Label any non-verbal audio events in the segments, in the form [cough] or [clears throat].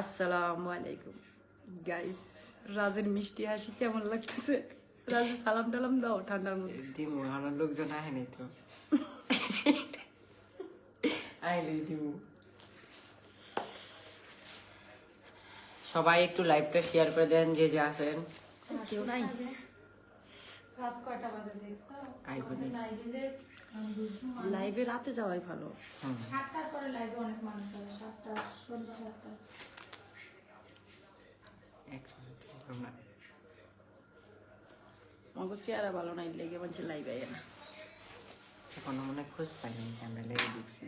আসসালামু আলাইকুম। গাইস রাজের মিষ্টি হাসি কেমন লাগতেছে? রাজের সালাম টালাম দাও ঠান্ডার মধ্যে। দিমু আমার লোকজন আহে নাই তো। আইলে দিমু। সবাই একটু লাইভটা শেয়ার করে দেন যে যে আসেন কেউ নাই? রাত কয়টা বাজে দেখছ আইবনি লাইভে রাতে যাওয়াই ভালো। সাতটার পরে লাইভে অনেক মানুষ হবে সাতটা সন্ধ্যা সাতটা। না। আমাকে চেহারা ভালো নাই লেগে বলছে লাইভে আয় না। মনে হয় খোঁজ পাইনি যে আমরা লেগে ঢুকছি।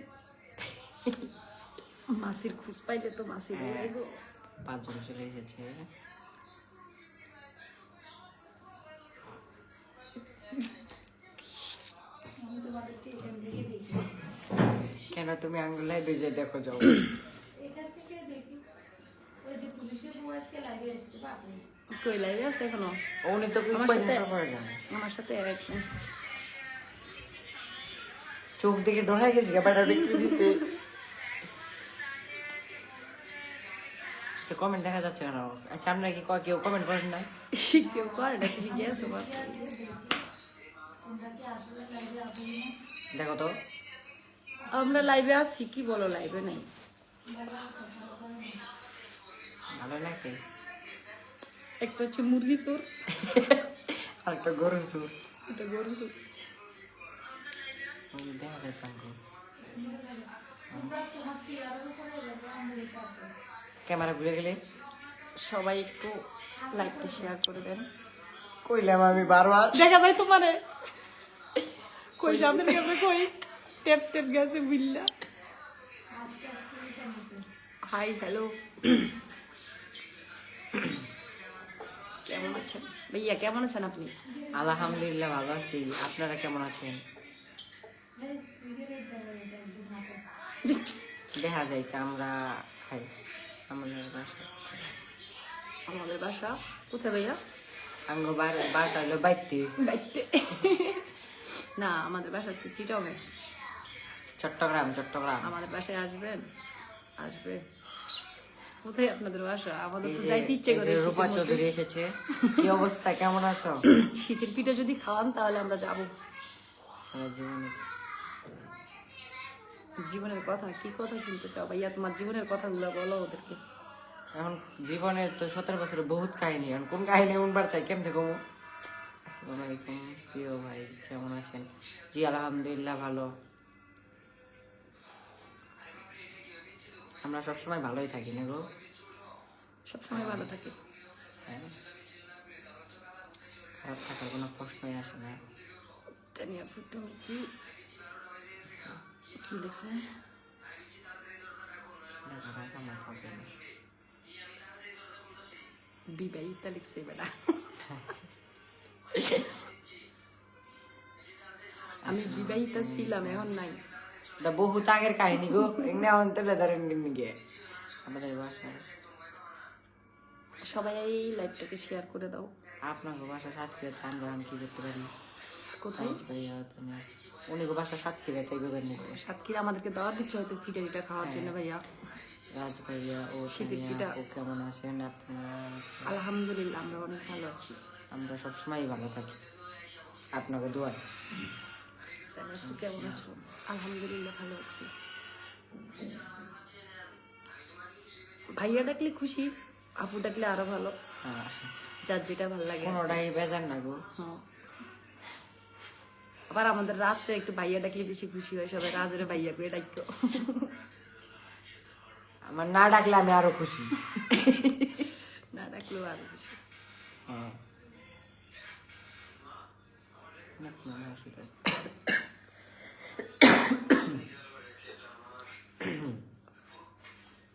মাসির খুশ পাইলে তো মাসির হ্যাঁ। গো পাঁচজন চলে এসেছে। কেন তুমি আঙ্গুলায় বেজে দেখো যাও। এখান থেকে দেখি ওই যে পুলিশের বউ আজকে লাইভে এসছে বাপরে। কই লাইভে আছে এখনও? উনি তো কয়েকদিন সাথে- পর যান আমার সাথে এক চোখ দেখে ডরাই গেছি ব্যাপারটা দিছে? আচ্ছা কমেন্ট দেখা যাচ্ছে কেন? আচ্ছা আপনারা কি কেউ কমেন্ট করেন নাই? কেউ করে না তুমি গেছো না দেখো তো। আমরা লাইভে আসছি কি বলো লাইভে নাই। ভালো লাগে। একটা হচ্ছে মুরগি চোর। [laughs] আর একটা গরু সুর একটা গরু ওই দেখা যায় চাপবো ক্যামেরা ঘুরে গেলে সবাই একটু লাইভটা শেয়ার করে দেন। কইলাম আমি বারবার। দেখা যায় তোমারে। কই সামনে ক্যামেরা কই? টেপ টেপ গেছে বিল্লা। হাই হ্যালো [clears throat] কেমন আছেন? ভাইয়া কেমন আছেন আপনি? আলহামদুলিল্লাহ ভালো আছি। আপনারা কেমন আছেন? দেখা যায় কি আমরা খাই। আমাদের বাসা। আমাদের বাসা? কোথায় ভাইয়া? আঙ্গ বাসা হলো বাইতে। বাইতে। না আমাদের বাসা হচ্ছে চিটংয়ে চট্টগ্রাম চট্টগ্রাম। আমাদের বাসায় আসবেন? আসবে কোথায় আপনাদের বাসা? আমাদের তো যাইতে ইচ্ছে করে রূপা চৌধুরী এসেছে। কি অবস্থা? কেমন আছো? [coughs] শীতের পিঠা যদি খাওয়ান তাহলে আমরা যাব। জীবনের কথা কি কথা শুনতে চাও ভাইয়া? তোমার জীবনের কথাগুলো বলো ওদেরকে। এখন জীবনের তো সতেরো বছরের বহুত কাহিনী। এখন কোন কাহিনী উনবার চাই? কেমন থেকে আসসালামু আলাইকুম প্রিয় ভাই কেমন আছেন? জি আলহামদুলিল্লাহ ভালো। আমরা সবসময় ভালোই থাকি না গো? সবসময় ভালো থাকি। হ্যাঁ। খারাপ থাকার কোনো প্রশ্নই আসে না। জানি আপু তুমি কি? কি লিখছে। বিবাহিতা লিখছে বেটা আমি বিবাহিতা ছিলাম এখন নাই। এটা বহুত আগের কাহিনী গো। এমনি তুলে ধরেন নিগে আমাদের বাসায়। সবাই এই লাইভটাকে শেয়ার করে দাও। আপনাকে বাসা সাতক্ষীরাতে আমরা আমি কি করতে পারি? কোথায়? উনি গোবেন সাতক্ষীরা আমাদেরকে দাওয়াত দিচ্ছে হয়তো পিঠা খাওয়ার জন্য ভাইয়া। রাজ ভাইয়া ও শীতের পিঠা। ও কেমন আছেন? আপনারা আলহামদুলিল্লাহ আমরা অনেক ভালো আছি। আমরা সবসময় ভালো থাকি। আপনাকে দোয়াই কেমন আছো আলহামদুলিল্লাহ ভালো আছি। ভাইয়া ডাকলে খুশি আপু ডাকলে আরও ভালো। হ্যাঁ। যার যেটা ভালো লাগে। কোনোটাই বেজার না গো। আবার আমাদের রাজটা একটু ভাইয়া ডাকলে বেশি খুশি হয় সবাই রাজরে ভাইয়া করে ডাকতো। আমার না ডাকলে আমি আরও খুশি। না ডাকলেও আরও খুশি। হ্যাঁ না, না, না, অসুবিধা নেই।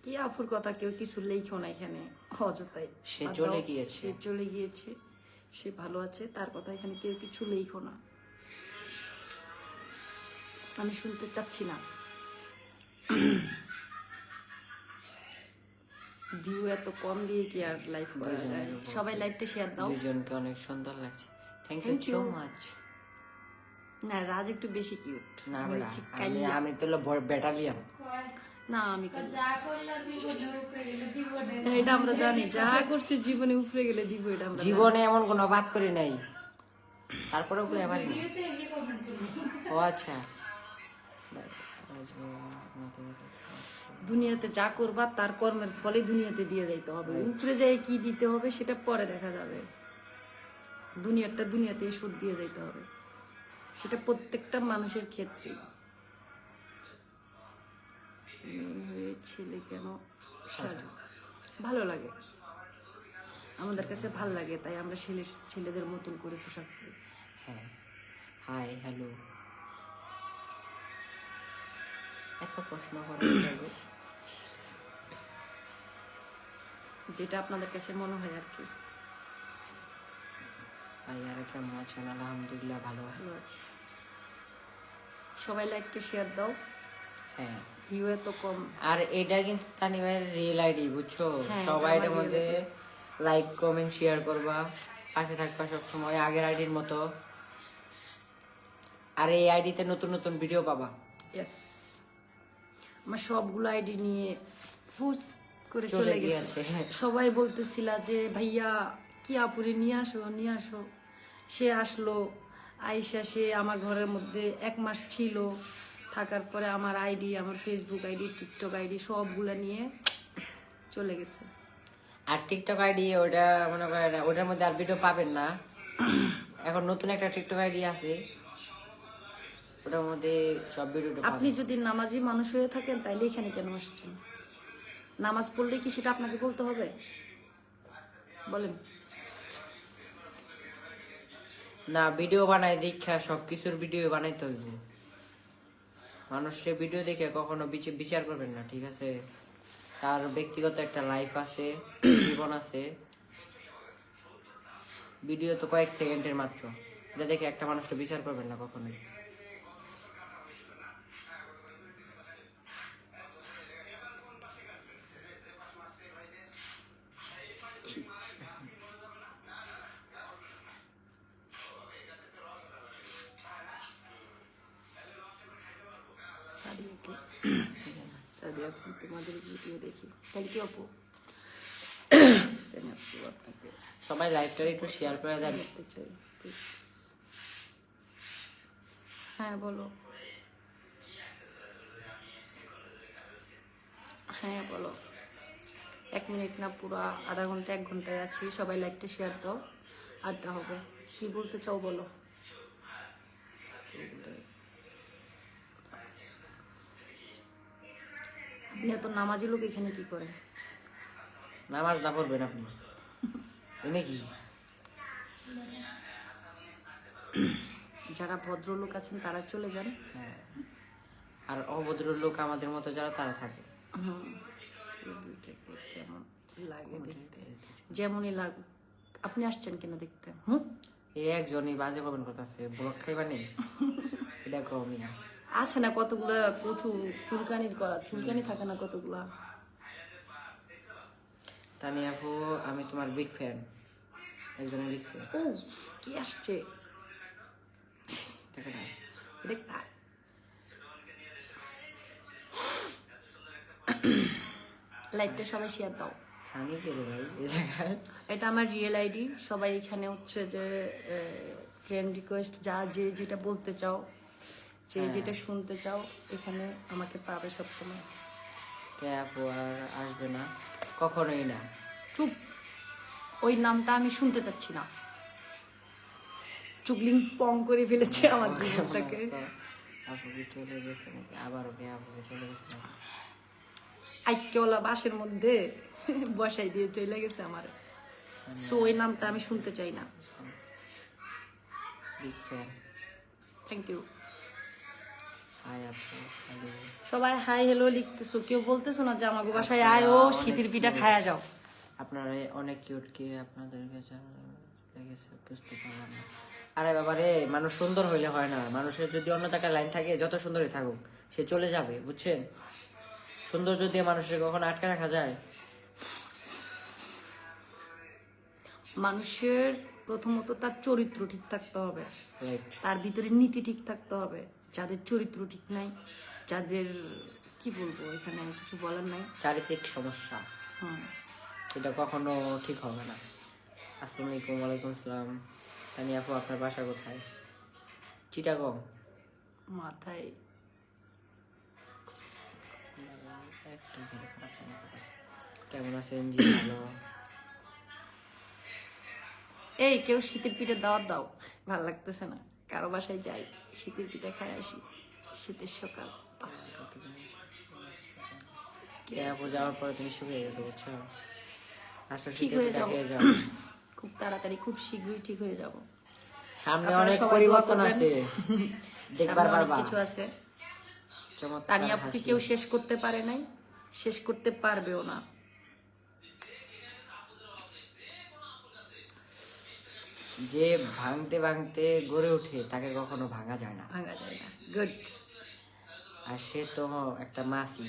কি আফুর কথা কেউ কিছু লেখো না এখানে। অযথাই। সে চলে গিয়েছে। সে চলে গিয়েছে সে ভালো আছে তার কথা এখানে কেউ কিছু লেখো না। আমি শুনতে চাচ্ছি না। ভিউ এত কম দিয়ে কি আর লাইভ করা যায়? সবাই লাইভটা শেয়ার দাও। দুজনকে অনেক সুন্দর লাগছে। থ্যাংক ইউ সো মাচ না রাজ একটু বেশি কিউট না আমি আমি তো ব্যাটালিয়ান না আমি এটা আমরা জানি। যা করছি জীবনে উপরে গেলে দিব এটা আমরা জীবনে এমন কোনো ভাব করি নাই। তারপরেও কই আমার ও আচ্ছা। দুনিয়াতে যা করবা তার কর্মের ফলে দুনিয়াতে দিয়ে যাইতে হবে। উপরে যাই কি দিতে হবে সেটা পরে দেখা যাবে। দুনিয়াটা দুনিয়াতে সুদ দিয়ে যাইতে হবে। সেটা প্রত্যেকটা মানুষের ক্ষেত্রে ছেলে কেন? ভালো লাগে। আমাদের কাছে ভালো লাগে, তাই আমরা ছেলে, ছেলেদের মতন করে পোশাক পরি। হ্যাঁ। Hi, hello. এত প্রশ্ন যেটা আপনাদের কাছে মনে হয় আর কি। ভাইয়ারা কেমন আছেন? আলহামদুলিল্লাহ ভালো ভালো আছে। সবাই লাইকটা শেয়ার দাও। হ্যাঁ। ভিউ এত কম। আর এটা কিন্তু তানি ভাইয়ের রিয়েল আইডি বুঝছ? হ্যাঁ, সবাই এটার মধ্যে লাইক কমেন্ট শেয়ার করবা। পাশে থাকবা সব সময় আগের আইডির মতো। আর এই আইডিতে নতুন নতুন ভিডিও পাবা। ইয়েস আমার সবগুলো আইডি নিয়ে ফুস করে চলে গেছে। সবাই বলতেছিল যে ভাইয়া কি আপুরে নিয়ে আসো নিয়ে আসো। সে আসলো আইসা সে আমার ঘরের মধ্যে এক মাস ছিল। থাকার পরে আমার আইডি আমার ফেসবুক আইডি টিকটক আইডি সবগুলো নিয়ে চলে গেছে। আর টিকটক আইডি ওটা মনে করেন ওটার মধ্যে আর ভিডিও পাবেন না। এখন নতুন একটা টিকটক আইডি আছে। ওটার মধ্যে সব ভিডিও আপনি যদি নামাজি মানুষ হয়ে থাকেন তাইলে এখানে কেন আসছেন? নামাজ পড়লে কি সেটা আপনাকে বলতে হবে? বলেন। না ভিডিও বানাই দীক্ষা সব কিছুর ভিডিও বানাইতে হইব। মানুষের ভিডিও দেখে কখনো বিচ- বিচার করবেন না ঠিক আছে? তার ব্যক্তিগত একটা লাইফ আছে [clears throat] জীবন আছে। ভিডিও তো কয়েক সেকেন্ডের মাত্র। এটা দেখে একটা মানুষকে বিচার করবেন না কখনোই। থ্যাংক ইউ আপু সবাই লাইভটা একটু শেয়ার করে দেন। দেখতে চাই. হ্যাঁ বলো। হ্যাঁ বলো। এক মিনিট না পুরো আধা ঘণ্টা এক ঘন্টায় আছি। সবাই লাইকটা শেয়ার দাও। আড্ডা হবে। কি বলতে চাও বলো। এত নামাজি লোক এখানে কি করে? নামাজ না পড়বেন আপনি। এনে কি? যারা ভদ্রলোক আছেন তারা চলে যান। হ্যাঁ। আর অভদ্র লোক আমাদের মতো যারা তারা থাকে। লাগে দেখতে। যেমনই লাগুক। আপনি আসছেন কেন দেখতে? হুম? এই একজনই বাজে কমেন্ট করতেছে ব্লক খাইবা নেই? এটা কমই আছে না কতগুলা কচু? চুলকানির করা চুলকানি থাকে না কতগুলা? তানি আপু আমি তোমার বিগ ফ্যান একজন লিখছে ও কি আসছে? দেখো সবাই শেয়ার দাও। সানি কে রে ভাই? এই জায়গায়? এটা আমার রিয়েল আইডি সবাই এখানে হচ্ছে যে ফ্রেন্ড রিকোয়েস্ট যা যে যেটা বলতে চাও। যে যেটা শুনতে চাও এখানে আমাকে পাবে সবসময়। কে আপু আর আসবে না? কখনোই না। চুপ। ওই নামটা আমি শুনতে চাচ্ছি না। চুগলিং পং করে ফেলেছে আমার জীবনটাকে। আপু কি চলে গেছে নাকি? আবারও কে আপু কি চলে গেছে আইকেওয়ালা বাসের মধ্যে বসাই দিয়ে চলে গেছে আমার। সো ওই নামটা আমি শুনতে চাই না। বিগ ফ্যান থ্যাংক ইউ সবাই হাই হ্যালো লিখতেছো কেউ বলতেছো না যে আমাকে বাসায় আয় ও শীতের পিঠা খায়া যাও। আপনারা অনেক কিউট কি আপনাদেরকে যা- লেগেছে বুঝতে পারলাম না। আরে বাবারে মানুষ সুন্দর হইলে হয় না। মানুষের যদি অন্য জায়গায় লাইন থাকে যত সুন্দরই থাকুক সে চলে যাবে বুঝছেন? সুন্দর যদি মানুষের কখনো আটকে রাখা যায়? মানুষের প্রথমত তার চরিত্র ঠিক থাকতে হবে। রাইট তার ভিতরে নীতি ঠিক থাকতে হবে। যাদের চরিত্র ঠিক নাই যাদের কি বলব এখানে কিছু বলার নাই। চারিত্রিক সমস্যা। হুম। এটা কখনো ঠিক হবে না। আসসালামু আলাইকুম ওয়ালাইকুম আসসালাম। তানি আপু আপনার বাসা কোথায়? চিটাগং। মাথায় একটা এখানে খারাপ কেমন আছেন? জি ভালো। এই কেউ শীতের পিঠে দাওয়াত দাও। ভালো লাগতেছে না। কারও বাসায় যাই শীতের পিঠে খাই আসি শীতের সকাল। কে যাওয়ার পরে তুমি শুকিয়ে গেছো বুঝছ? আসো ঠিক হয়ে যাব। খুব তাড়াতাড়ি খুব শীঘ্রই ঠিক হয়ে যাব। [laughs] সামনে অনেক পরিবর্তন আছে। দেখবার পারবা। কিছু আছে। তানিয়া কেউ শেষ করতে পারে নাই? শেষ করতে পারবেও না। যে ভাঙতে ভাঙতে গড়ে ওঠে তাকে কখনো ভাঙা যায় না। ভাঙা যায় না। গুড আর সে তো একটা মাসি।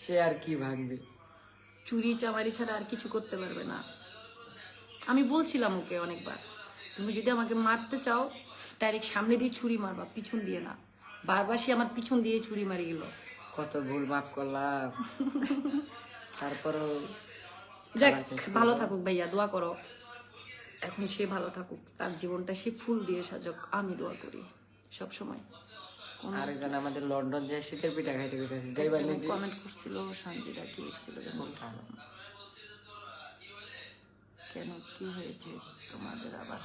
সে আর কি ভাঙবে? চুরি চামারি ছাড়া আর কিছু করতে পারবে না। আমি বলছিলাম ওকে অনেকবার তুমি যদি আমাকে মারতে চাও ডাইরেক্ট সামনে দিয়ে ছুরি মারবা পিছন দিয়ে না। বারবার সে আমার পিছন দিয়ে ছুরি মারি গেল কত ভুল মাফ করলাম। [laughs] তারপরও দেখ ভালো থাকুক ভাইয়া দোয়া করো। এখন সে ভালো থাকুক তার জীবনটা সে ফুল দিয়ে সাজক আমি দোয়া করি সব সময়। আরেকজন আমাদের লন্ডন যে শীতের পিঠা খাইতে গেছে যাইবার নাকি? কমেন্ট করছিল সঞ্জিদা কি লিখছিল কেন কি হয়েছে তোমাদের আবার?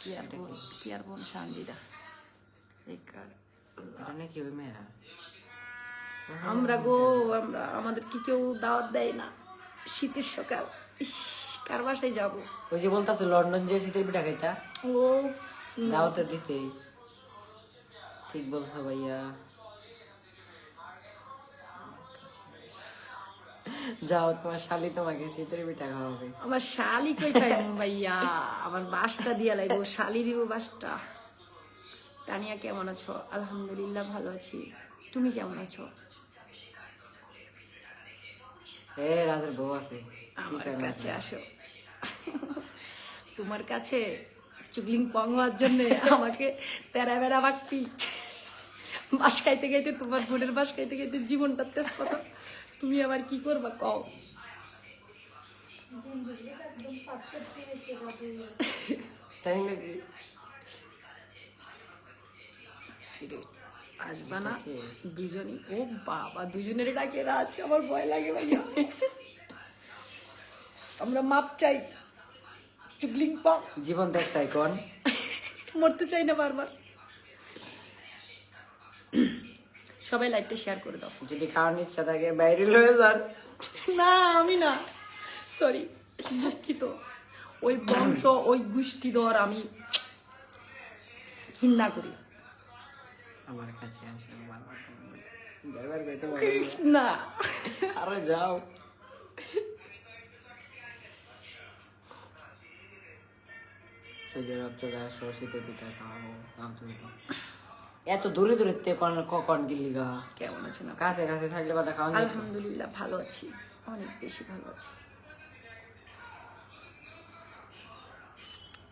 কি আর কি আর বোন সঞ্জিদা এই কার এটা নাকি ওই মেয়া? আমরা গো আমরা আমাদের কি কেউ দাওয়াত দেয় না? শীতের সকাল। ইস কার বাসায় যাব? ওই যে বলতাছে লন্ডন যে শীতের পিঠা খাইতা? ও দাওয়াতে দিতেই। ঠিক বলছো ভাইয়া। যাও তোমার শালি তোমাকে শীতের পিঠা খাওয়াবে। আমার শালি কই ভাইয়া? আমার বাসটা দিয়া লাগবো শালি দিব বাসটা। তানিয়া কেমন আছো? আলহামদুলিল্লাহ ভালো আছি। তুমি কেমন আছো? এ রাজের বউ আছে। আমার কাছে আসো। তোমার কাছে চুগলিং পং হওয়ার জন্য আমাকে তেরা বেড়া বাকতি বাস খাইতে খাইতে তোমার বোনের বাস খাইতে খাইতে জীবনটা তেজ কথা তুমি আবার কি করবা কও? তাই নাকি? আসবা না। দুজনই ও বাবা দুজনের ডাকে রাজ আমার ভয় লাগে ভাইয়া আমরা মাপ চাই। চুগলিং পং জীবন তো একটাই কোন। মরতে চাই না বারবার। সবাই লাইভটা শেয়ার করে দাও। যদি খাওয়ার ইচ্ছা থাকে বাইরে লয়ে যান। না আমি না। সরি দুঃখিত। ওই বংশ ওই গোষ্ঠী ধর আমি ঘৃণা করি। আমার কাছে আসে কইতে না। না। আরে যাও। সৌদি আরব চলে আসো শীতের পিঠা খাওয়াবো তাও তুমি এত দূরে দূরে তে কন কখন গিলি গা? কেমন আছেন? কাছে কাছে থাকলে বাদা খাওয়া। আলহামদুলিল্লাহ ভালো আছি। অনেক বেশি ভালো আছি।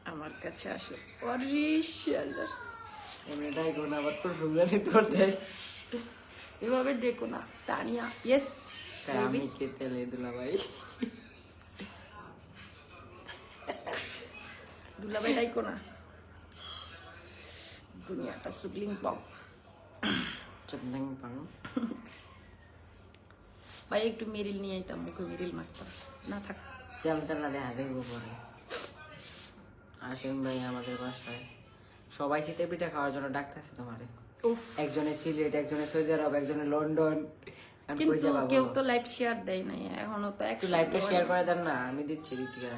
আমার কাছে আসো এমনি তাই কোন আবার তোর সুন্দরী তোর দেয় এভাবে ডেকো না তানিয়া ইয়েস আমি কে তেলে দুলা ভাই? দুলাভাই ডাইকো না। দুনিয়াটা সুগলিং পং চন্দন পাং ভাই একটু মেরিল নিয়ে আইতাম মুখে মেরিল মারতাম। না থাক। যেমন তেলা দেখা দেখব পরে। আসেন ভাই আমাদের বাসায়। সবাই শীতের পিঠা খাওয়ার জন্য ডাকতেছে তোমারে। একজনের সিলেট একজনের সৌদি আরব একজনের লন্ডন কিন্তু কেউ তো লাইভ শেয়ার দেয় নাই এখনও তো একটু লাইভটা শেয়ার করে দেন না আমি দিচ্ছি ঋতিকা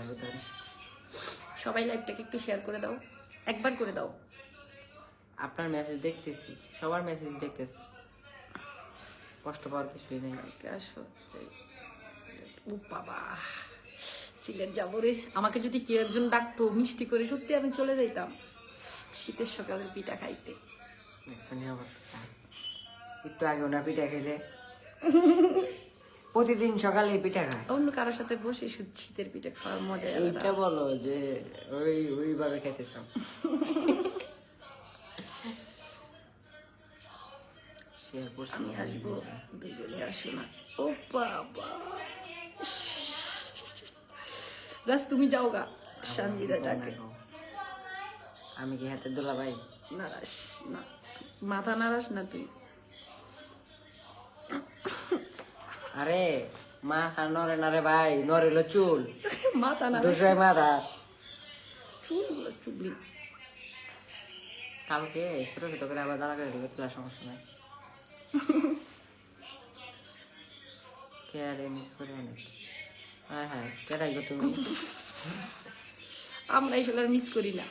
সবাই লাইভটাকে একটু শেয়ার করে দাও একবার করে দাও। আপনার মেসেজ দেখতেছি সবার মেসেজ দেখতেছি। কষ্ট পাওয়ার কিছুই নেই। ও বাবা সিলেট যাব রে। আমাকে যদি কেউ একজন ডাকতো মিষ্টি করে সত্যি আমি চলে যাইতাম। শীতের সকালের পিঠা খাইতে। অবস্থা একটু আগে ওনা পিঠা খেলে। প্রতিদিন সকালে পিঠা খায়। অন্য কারোর সাথে বসে শীতের পিঠা খাওয়ার মজা এইটা বলো যে ওই ওইভাবে খেতে চাও। আমি আসব দুজনে আসো না। ও বাবা। তুমি যাও গা সঞ্জিদা ডাকে আমি কি হাতে দোলা ভাই? নারাস না। মাথা নারাস না তুই? আরে মাথা নরে না রে ভাই নরে হলো চুল। মাথা না দুশোয় মাথা। চুলগুলো চুবলি কালকে ছোট ছোট করে আবার দাঁড়া করে ঢুকে তোলার সমস্যা নাই। কেয়ারে মিস করে অনেক? হ্যাঁ হ্যাঁ কেটাই গো তুমি? আমরা এসব মিস করি না।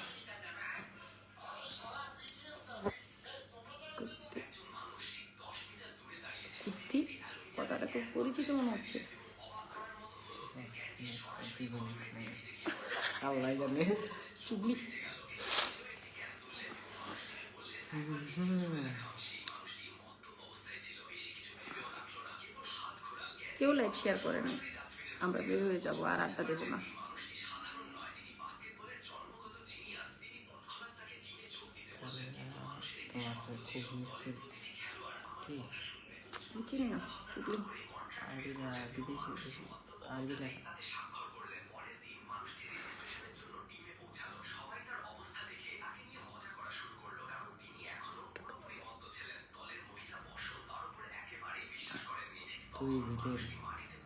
খুব পরিচিত মনে হচ্ছে। আল্লাহ জানে চুগলি। কেউ লাইভ শেয়ার করে না আমরা বের হয়ে যাব আর আড্ডা দেবো না। চিনি না। আরবিরা বিদেশি বিদেশি আরবি লেখা তুই ভিলেন।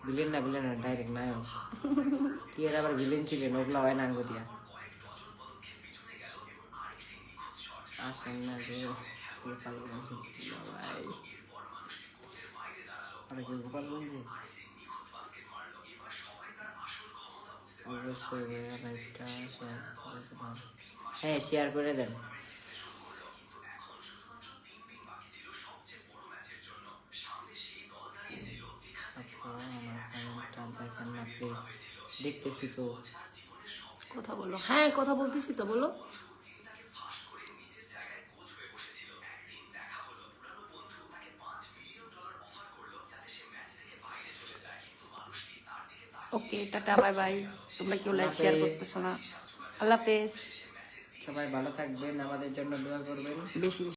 ভিলেন না ভিলেন না, ডাইরেক্ট নায়ক। কি এর আবার ভিলেন ছিলেন, ওগুলো হয় না দিয়া। আসেন না যে ভাই। কি গোপালগঞ্জে? অবশ্যই ভাইয়া লাইভটা শেয়ার করে দেবেন। হ্যাঁ শেয়ার করে দেন। দেখেন না প্লিজ দেখতেছি তো। কথা বলো। হ্যাঁ কথা বলতেছি তো বলো। ওকে টাটা বাই বাই তোমরা কেউ লাইভ শেয়ার করতেছো না। আল্লাহ হাফেজ। সবাই ভালো থাকবেন আমাদের জন্য দোয়া করবেন। বেশি বেশি।